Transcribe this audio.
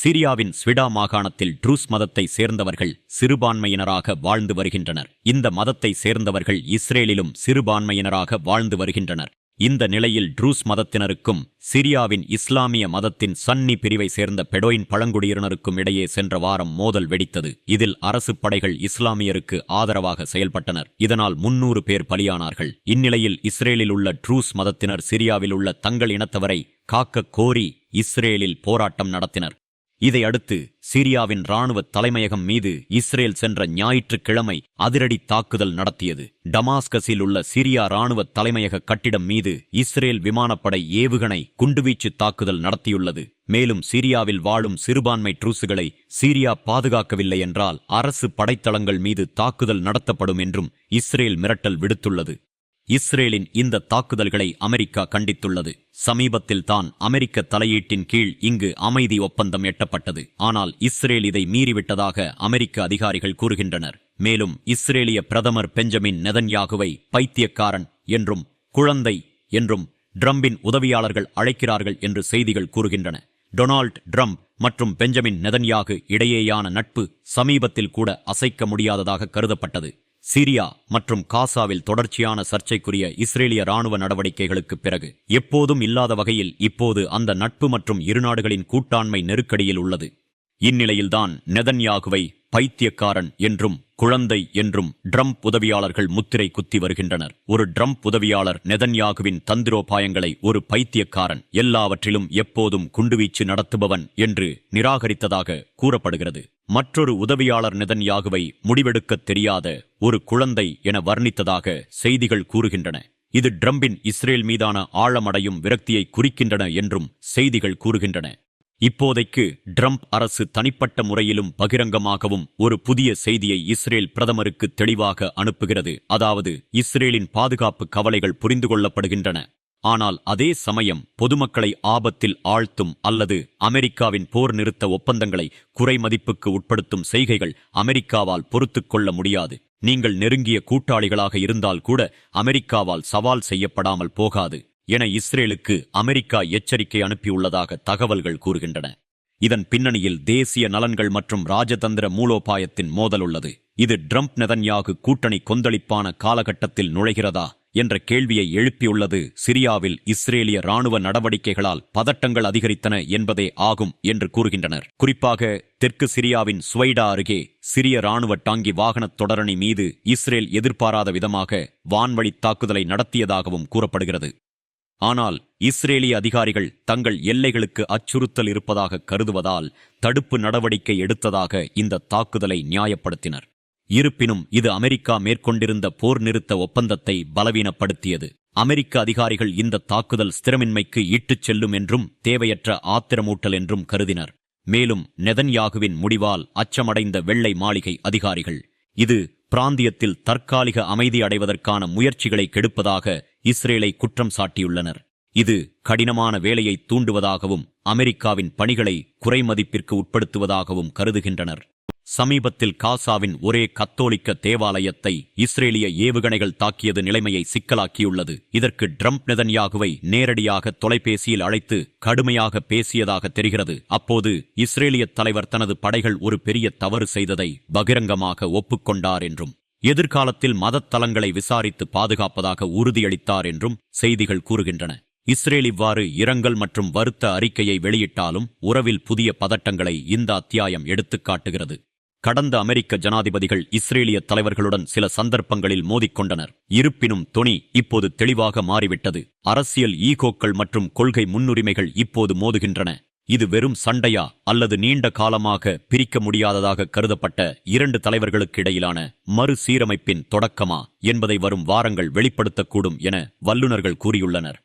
சிரியாவின் ஸ்விடா மாகாணத்தில் ட்ரூஸ் மதத்தை சேர்ந்தவர்கள் சிறுபான்மையினராக வாழ்ந்து வருகின்றனர். இந்த மதத்தை சேர்ந்தவர்கள் இஸ்ரேலிலும் சிறுபான்மையினராக வாழ்ந்து வருகின்றனர். இந்த நிலையில் ட்ரூஸ் மதத்தினருக்கும் சிரியாவின் இஸ்லாமிய மதத்தின் சன்னி பிரிவை சேர்ந்த பெடோயின் பழங்குடியினருக்கும் இடையே சென்ற வாரம் மோதல் வெடித்தது. இதில் அரசு படைகள் இஸ்லாமியருக்கு ஆதரவாக செயல்பட்டனர். இதனால் முன்னூறு பேர் பலியானார்கள். இந்நிலையில் இஸ்ரேலில் உள்ள ட்ரூஸ் மதத்தினர் சிரியாவில் உள்ள தங்கள் இனத்தவரை காக்க கோரி இஸ்ரேலில் போராட்டம் நடத்தினர். இதையடுத்து சிரியாவின் ராணுவ தலைமையகம் மீது இஸ்ரேல் சென்ற ஞாயிற்றுக்கிழமை அதிரடி தாக்குதல் நடத்தியது. டமாஸ்கஸில் உள்ள சிரியா ராணுவ தலைமையக கட்டிடம் மீது இஸ்ரேல் விமானப்படை ஏவுகணை குண்டுவீச்சு தாக்குதல் நடத்தியுள்ளது. மேலும் சிரியாவில் வாழும் சிறுபான்மை ட்ரூசுகளை சிரியா பாதுகாக்கவில்லை என்றால் அரசு படைத்தளங்கள் மீது தாக்குதல் நடத்தப்படும் என்றும் இஸ்ரேல் மிரட்டல் விடுத்துள்ளது. இஸ்ரேலின் இந்த தாக்குதல்களை அமெரிக்கா கண்டித்துள்ளது. சமீபத்தில் தான் அமெரிக்க தலையீட்டின் கீழ் இங்கு அமைதி ஒப்பந்தம் எட்டப்பட்டது. ஆனால் இஸ்ரேல் இதை மீறிவிட்டதாக அமெரிக்க அதிகாரிகள் கூறுகின்றனர். மேலும் இஸ்ரேலிய பிரதமர் பெஞ்சமின் நெதன்யாகுவை பைத்தியக்காரன் என்றும் குழந்தை என்றும் ட்ரம்பின் உதவியாளர்கள் அழைக்கிறார்கள் என்று செய்திகள் கூறுகின்றன. டொனால்ட் ட்ரம்ப் மற்றும் பெஞ்சமின் நெதன்யாகு இடையேயான நட்பு சமீபத்தில் கூட அசைக்க முடியாததாக கருதப்பட்டது. சிரியா மற்றும் காசாவில் தொடர்ச்சியான சர்ச்சைக்குரிய இஸ்ரேலிய ராணுவ நடவடிக்கைகளுக்கு பிறகு எப்போதும் இல்லாத வகையில் இப்போது அந்த நட்பு மற்றும் இரு நாடுகளின் கூட்டாண்மை நெருக்கடியில் உள்ளது. இந்நிலையில்தான் நெதன்யாகுவை பைத்தியக்காரன் என்றும் குழந்தை என்றும் ட்ரம்ப் உதவியாளர்கள் முத்திரை குத்தி வருகின்றனர். ஒரு ட்ரம்ப் உதவியாளர் நெதன்யாகுவின் தந்திரோபாயங்களை ஒரு பைத்தியக்காரன் எல்லாவற்றிலும் எப்போதும் குண்டுவீச்சு நடத்துபவன் என்று நிராகரித்ததாக கூறப்படுகிறது. மற்றொரு உதவியாளர் நெதன்யாகுவை முடிவெடுக்கத் தெரியாத ஒரு குழந்தை என வர்ணித்ததாக செய்திகள் கூறுகின்றன. இது ட்ரம்பின் இஸ்ரேல் மீதான ஆழமடையும் விரக்தியை குறிக்கின்றன என்றும் செய்திகள் கூறுகின்றன. இப்போதைக்கு ட்ரம்ப் அரசு தனிப்பட்ட முறையிலும் பகிரங்கமாகவும் ஒரு புதிய செய்தியை இஸ்ரேல் பிரதமருக்கு தெளிவாக அனுப்புகிறது. அதாவது இஸ்ரேலின் பாதுகாப்பு கவலைகள் புரிந்து கொள்ளப்படுகின்றன. ஆனால் அதே சமயம் பொதுமக்களை ஆபத்தில் ஆழ்த்தும் அல்லது அமெரிக்காவின் போர் நிறுத்த ஒப்பந்தங்களை குறைமதிப்புக்கு உட்படுத்தும் செய்கைகள் அமெரிக்காவால் பொறுத்துக்கொள்ள முடியாது. நீங்கள் நெருங்கிய கூட்டாளிகளாக இருந்தால் கூட அமெரிக்காவால் சவால் செய்யப்படாமல் போகாது. என இஸ்ரேலுக்கு அமெரிக்கா எச்சரிக்கை அனுப்பியுள்ளதாக தகவல்கள் கூறுகின்றன. இதன் பின்னணியில் தேசிய நலன்கள் மற்றும் ராஜதந்திர மூலோபாயத்தின் மோதல் உள்ளது. இது ட்ரம்ப் நெதன்யாகு கூட்டணி கொந்தளிப்பான காலகட்டத்தில் நுழைகிறதா என்ற கேள்வியை எழுப்பியுள்ளது சிரியாவில் இஸ்ரேலிய ராணுவ நடவடிக்கைகளால் பதட்டங்கள் அதிகரித்தன என்பதே ஆகும் என்று கூறுகின்றனர். குறிப்பாக தெற்கு சிரியாவின் சுவைடா அருகே சிரிய ராணுவ டாங்கி வாகனத் தொடரணி மீது இஸ்ரேல் எதிர்பாராத விதமாக வான்வழி தாக்குதலை நடத்தியதாகவும் கூறப்படுகிறது. ஆனால் இஸ்ரேலிய அதிகாரிகள் தங்கள் எல்லைகளுக்கு அச்சுறுத்தல் இருப்பதாக கருதுவதால் தடுப்பு நடவடிக்கை எடுத்ததாக இந்த தாக்குதலை நியாயப்படுத்தினர். இருப்பினும் இது அமெரிக்கா மேற்கொண்டிருந்த போர் நிறுத்த ஒப்பந்தத்தை பலவீனப்படுத்தியது. அமெரிக்க அதிகாரிகள் இந்த தாக்குதல் ஸ்திரமின்மைக்கு இட்டுச் செல்லும் என்றும் தேவையற்ற ஆத்திரமூட்டல் என்றும் கருதினர். மேலும் நெதன்யாகுவின் முடிவால் அச்சமடைந்த வெள்ளை மாளிகை அதிகாரிகள் இது பிராந்தியத்தில் தற்காலிக அமைதி அடைவதற்கான முயற்சிகளை கெடுப்பதாக இஸ்ரேலை குற்றம் சாட்டியுள்ளனர். இது கடினமான வேலையை தூண்டுவதாகவும் அமெரிக்காவின் பணிகளை குறைமதிப்பிற்கு உட்படுத்துவதாகவும் கருதுகின்றனர். சமீபத்தில் காசாவின் ஒரே கத்தோலிக்க தேவாலயத்தை இஸ்ரேலிய ஏவுகணைகள் தாக்கியது நிலைமையை சிக்கலாக்கியுள்ளது. இதற்கு ட்ரம்ப் நெதன்யாகுவை நேரடியாக தொலைபேசியில் அழைத்து கடுமையாக பேசியதாக தெரிகிறது. அப்போது இஸ்ரேலிய தலைவர் தனது படைகள் ஒரு பெரிய தவறு செய்ததை பகிரங்கமாக ஒப்புக்கொண்டார் என்றும் எதிர்காலத்தில் மதத்தலங்களை விசாரித்து பாதுகாப்பதாக உறுதியளித்தார் என்றும் செய்திகள் கூறுகின்றன. இஸ்ரேல் இவ்வாறு இரங்கல் மற்றும் வருத்த அறிக்கையை வெளியிட்டாலும் உறவில் புதிய பதட்டங்களை இந்த அத்தியாயம் எடுத்துக்காட்டுகிறது. கடந்த அமெரிக்க ஜனாதிபதிகள் இஸ்ரேலிய தலைவர்களுடன் சில சந்தர்ப்பங்களில் மோதிக்கொண்டனர். இருப்பினும் தொனி இப்போது தெளிவாக மாறிவிட்டது. அரசியல் ஈகோக்கள் மற்றும் கொள்கை முன்னுரிமைகள் இப்போது மோதுகின்றன. இது வெறும் சண்டையா அல்லது நீண்ட காலமாக பிரிக்க முடியாததாக கருதப்பட்ட இரண்டு தலைவர்களுக்கு இடையிலான மறுசீரமைப்பின் தொடக்கமா என்பதை வரும் வாரங்கள் வெளிப்படுத்தக்கூடும் என வல்லுநர்கள் கூறியுள்ளனர்.